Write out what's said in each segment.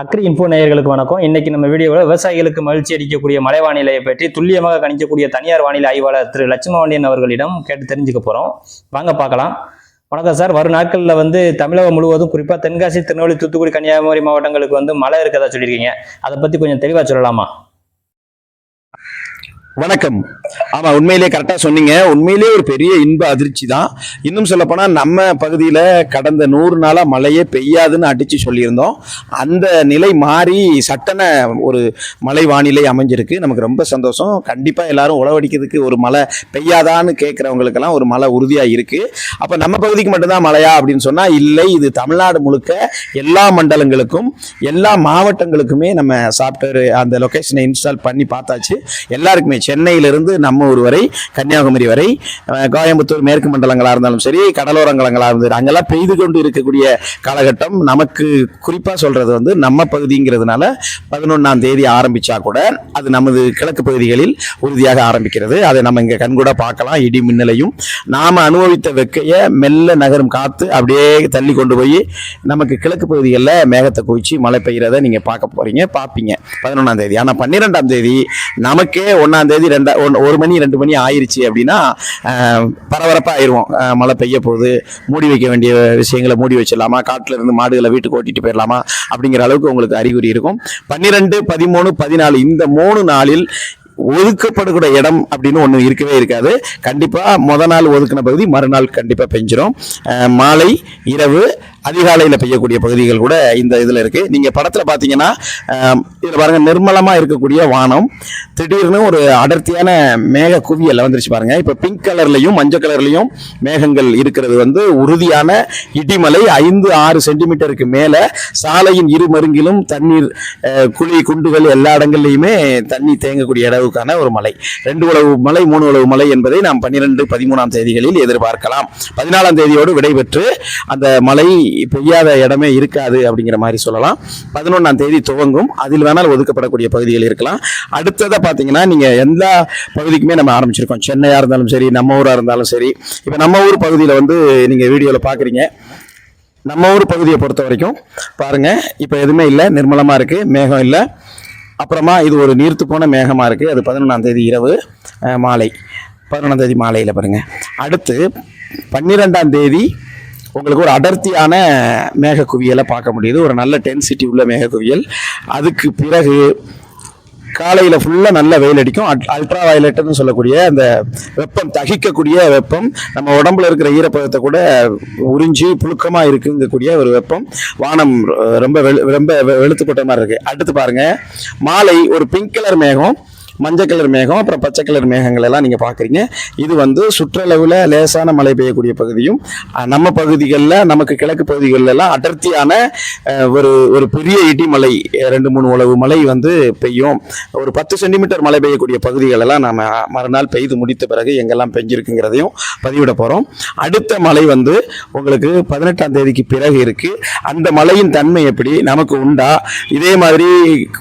Agri info நேயர்களுக்கு வணக்கம். இன்னைக்கு நம்ம வீடியோவில் விவசாயிகளுக்கு மகிழ்ச்சி அளிக்கக்கூடிய மழை வானிலையை பற்றி துல்லியமாக கணிக்கக்கூடிய தனியார் வானிலை ஆய்வாளர் திரு லட்சுமணன் அவர்களிடம் கேட்டு தெரிஞ்சுக்க போகிறோம் வாங்க பார்க்கலாம். வணக்கம் சார். வரும் நாட்களில் வந்து தமிழகம் முழுவதும் குறிப்பாக தென்காசி திருநெல்வேலி தூத்துக்குடி கன்னியாகுமரி மாவட்டங்களுக்கு வந்து மழை இருக்கதா சொல்லியிருக்கீங்க. அதை பற்றி கொஞ்சம் தெளிவாக சொல்லலாமா? வணக்கம். ஆமா உண்மையிலேயே கரெக்டா சொன்னீங்க. உண்மையிலேயே ஒரு பெரிய இன்ப அதிர்ச்சி தான். இன்னும் சொல்ல போனா நம்ம பகுதியில கடந்த நூறு நாளா மழையே பெய்யாதுன்னு அடிச்சு சொல்லியிருந்தோம். அந்த நிலை மாறி சட்டன ஒரு மழை வானிலை அமைஞ்சிருக்கு. நமக்கு ரொம்ப சந்தோஷம். கண்டிப்பா எல்லாரும் உழவடிக்கிறதுக்கு ஒரு மழை பெய்யாதான்னு கேட்கறவங்களுக்கெல்லாம் ஒரு மழை உறுதியா இருக்கு. அப்ப நம்ம பகுதிக்கு மட்டும்தான் மழையா அப்படின்னு சொன்னா இல்லை இது தமிழ்நாடு முழுக்க எல்லா மண்டலங்களுக்கும் எல்லா மாவட்டங்களுக்குமே நம்ம சாஃப்ட்வேர் அந்த லொகேஷனை இன்ஸ்டால் பண்ணி பார்த்தாச்சு. எல்லாருக்குமே சென்னையிலிருந்து நம்ம ஊர் வரை கன்னியாகுமரி வரை கோயம்புத்தூர் மேற்கு மண்டலங்களாக இருந்தாலும் சரி கடலோரங்கலங்களாக இருந்தது அங்கெல்லாம் பெய்து கொண்டு இருக்கக்கூடிய காலகட்டம் நமக்கு குறிப்பாக சொல்கிறது வந்து நம்ம பகுதிங்கிறதுனால பதினொன்றாம் தேதி ஆரம்பித்தா கூட அது நமது கிழக்கு பகுதிகளில் உறுதியாக ஆரம்பிக்கிறது. அதை நம்ம இங்கே கண்கூட பார்க்கலாம். இடி மின்னலையும் நாம் அனுபவித்த வெக்கையை மெல்ல நகரும் காத்து அப்படியே தள்ளி கொண்டு போய் நமக்கு கிழக்கு பகுதிகளில் மேகத்தை குவிச்சு மழை பெய்கிறத நீங்கள் பார்க்க போகிறீங்க பார்ப்பீங்க. பதினொன்றாம் தேதி. ஆனால் பன்னிரெண்டாம் தேதி நமக்கே ஒன்றாம் தேதி ரெண்டா ஒன்று ஒரு மணி ரெண்டு மணி ஆயிடுச்சு அப்படின்னா பரபரப்பாக ஆயிடுவோம் மழை பெய்ய போகுது. மூடி வைக்க வேண்டிய விஷயங்களை மூடி வச்சிடலாமா? காட்டில் இருந்து மாடுகளை வீட்டுக்கு ஓட்டிட்டு போயிடலாமா? அப்படிங்கிற அளவுக்கு உங்களுக்கு அறிகுறி இருக்கும். பன்னிரெண்டு பதிமூணு பதினாலு இந்த மூணு நாளில் ஒதுக்கப்படக்கூடிய இடம் அப்படின்னு ஒன்று இருக்கவே இருக்காது. கண்டிப்பாக முத நாள் ஒதுக்கின பகுதி மறுநாள் கண்டிப்பாக பெஞ்சிரும். மாலை இரவு அதிகாலையில் பெய்யக்கூடிய பகுதிகள் கூட இந்த இதில் இருக்கு. நீங்கள் படத்தில் பார்த்தீங்கன்னா இதில் பாருங்கள் நிர்மலமாக இருக்கக்கூடிய வானம் திடீர்னு ஒரு அடர்த்தியான மேக குவியல் வந்துருச்சு பாருங்க. இப்போ பிங்க் கலர்லையும் மஞ்சள் கலர்லையும் மேகங்கள் இருக்கிறது வந்து உறுதியான இடிமலை ஐந்து ஆறு சென்டிமீட்டருக்கு மேலே சாலையின் இரு மருங்கிலும் தண்ணீர் குழி குண்டுகள் எல்லா இடங்கள்லையுமே தண்ணி தேங்கக்கூடிய அளவுக்கான ஒரு மலை. ரெண்டு உழவு மலை மூணு உழவு மலை என்பதை நாம் பன்னிரெண்டு பதிமூணாம் தேதிகளில் எதிர்பார்க்கலாம். பதினாலாம் தேதியோடு விடைபெற்று அந்த மலை பெய்யாத இடமே இருக்காது அப்படிங்கிற மாதிரி சொல்லலாம். பதினொன்றாம் தேதி துவங்கும். அதில் வேணால் ஒதுக்கப்படக்கூடிய பகுதிகள் இருக்கலாம். அடுத்ததை பார்த்தீங்கன்னா நீங்கள் எல்லா பகுதிக்குமே நம்ம ஆரம்பிச்சிருக்கோம். சென்னையாக இருந்தாலும் சரி நம்ம ஊராக இருந்தாலும் சரி. இப்போ நம்ம ஊர் பகுதியில் வந்து நீங்கள் வீடியோவில் பார்க்குறீங்க நம்ம ஊர் பகுதியை பொறுத்த வரைக்கும் பாருங்கள் இப்போ எதுவுமே இல்லை. நிர்மலமாக இருக்குது மேகம் இல்லை. அப்புறமா இது ஒரு நீர்த்து போன மேகமாக இருக்குது அது பதினொன்றாம் தேதி இரவு மாலை. பதினொன்றாம் தேதி மாலையில் பாருங்கள் அடுத்து பன்னிரெண்டாம் தேதி உங்களுக்கு ஒரு அடர்த்தியான மேகக்குவியலை பார்க்க முடியுது. ஒரு நல்ல டென்சிட்டி உள்ள மேகக்குவியல். அதுக்கு பிறகு காலையில் ஃபுல்லாக நல்ல வெயில் அடிக்கும். அல்ட்ரா வயலட்னு சொல்லக்கூடிய அந்த வெப்பம் தகிக்கக்கூடிய வெப்பம் நம்ம உடம்புல இருக்கிற ஈரப்பதத்தை கூட உறிஞ்சி புழுக்கமாக இருக்குங்கக்கூடிய ஒரு வெப்பம். வானம் ரொம்ப வெளு ரொம்ப வெ- மாதிரி இருக்குது அடுத்து பாருங்க. மாலை ஒரு பிங்க் கலர் மேகம். மஞ்சள் கலர் மேகம் அப்புறம் பச்சை கலர் மேகங்கள் எல்லாம் நீங்கள் பார்க்குறீங்க. இது வந்து சுற்றளவில் லேசான மழை பெய்யக்கூடிய பகுதியும் நம்ம பகுதிகளில் நமக்கு கிழக்கு பகுதிகளில் எல்லாம் அடர்த்தியான ஒரு ஒரு பெரிய இடிமலை ரெண்டு மூணு உழவு மழை வந்து பெய்யும். ஒரு பத்து சென்டிமீட்டர் மழை பெய்யக்கூடிய பகுதிகள் எல்லாம் நம்ம மறுநாள் பெய்து முடித்த பிறகு எங்கெல்லாம் பெஞ்சிருக்குங்கிறதையும் பதிவிட போகிறோம் அடுத்த மழை வந்து உங்களுக்கு பதினெட்டாம் தேதிக்கு பிறகு இருக்குது அந்த மழையின் தன்மை எப்படி? நமக்கு உண்டா? இதே மாதிரி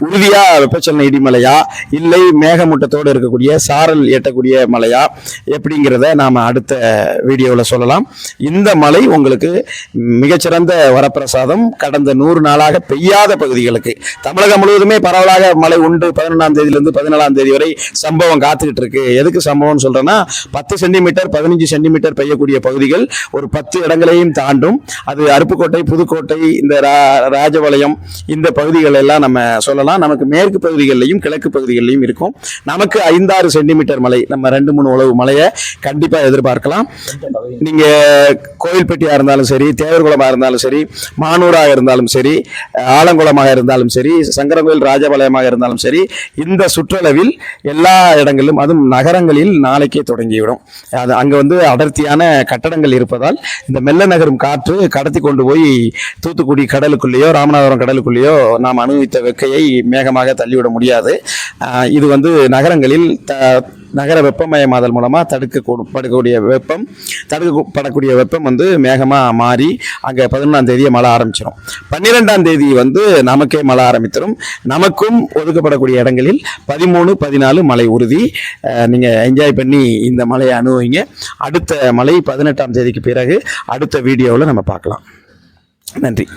உறுதியாக வெப்பச்சலன இடிமலையா இல்லை மேகமூட்டத்தோடு இருக்கக்கூடிய சாரல் ஏற்றக்கூடிய மலையா எப்படிங்கிறத நாம் அடுத்த வீடியோவில் சொல்லலாம். இந்த மலை உங்களுக்கு மிகச்சிறந்த வரப்பிரசாதம். கடந்த நூறு நாளாக பெய்யாத பகுதிகளுக்கு. தமிழகம் முழுவதுமே பரவலாக மழை உண்டு. பதினொன்றாம் தேதியிலிருந்து பதினேழாம் தேதி வரை சம்பவம் காத்துக்கிட்டு இருக்கு. எதுக்கு சம்பவம்னு சொல்கிறேன்னா பத்து சென்டிமீட்டர் பதினஞ்சு சென்டிமீட்டர் பெய்யக்கூடிய பகுதிகள் ஒரு பத்து இடங்களையும் தாண்டும். அது அருப்புக்கோட்டை புதுக்கோட்டை இந்த ரா- ராஜபாளையம் இந்த பகுதிகள் எல்லாம் நம்ம சொல்லலாம். நமக்கு மேற்கு பகுதிகளிலையும் கிழக்கு பகுதிகளிலையும் இருக்கும். நமக்கு ஐந்தாறு சென்டிமீட்டர் மழை நம்ம ரெண்டு மூணு உழவு மழையை கண்டிப்பாக எதிர்பார்க்கலாம். நீங்கள் கோயில்பட்டியாக இருந்தாலும் சரி தேவர்குளமாக இருந்தாலும் சரி மானூராக இருந்தாலும் சரி ஆலங்குளமாக இருந்தாலும் சரி சங்கரங்கோயில் ராஜபாளையமாக இருந்தாலும் சரி இந்த சுற்றளவில் எல்லா இடங்களிலும் அதுவும் நகரங்களில் நாளைக்கே தொடங்கிவிடும். அது அங்கே வந்து அடர்த்தியான கட்டடங்கள் இருப்பதால் இந்த மெல்ல நகரும் காற்று கடத்தி கொண்டு போய் தூத்துக்குடி கடலுக்குள்ளேயோ ராமநாதபுரம் கடலுக்குள்ளேயோ நாம் அனுபவித்த வெக்கையை மேகமாக தள்ளிவிட முடியாது. இது வந்து நகரங்களில் த நகர வெப்பமயமாதல் மூலமாக தடுக்கக்கூடிய வெப்பம் தடுக்கப்படக்கூடிய வெப்பம் வந்து மேகமாக மாறி அங்கே பதினொன்றாம் தேதியை மழை ஆரம்பிச்சிடும் பன்னிரெண்டாம் தேதி வந்து நமக்கே மழை ஆரம்பித்திடும் நமக்கும் ஒதுக்கப்படக்கூடிய இடங்களில் பதிமூணு பதினாலு மழை உறுதி. நீங்கள் என்ஜாய் பண்ணி இந்த மழையை அனுபவிங்க. அடுத்த மழை பதினெட்டாம் தேதிக்கு பிறகு அடுத்த வீடியோவில் நம்ம பார்க்கலாம். நன்றி.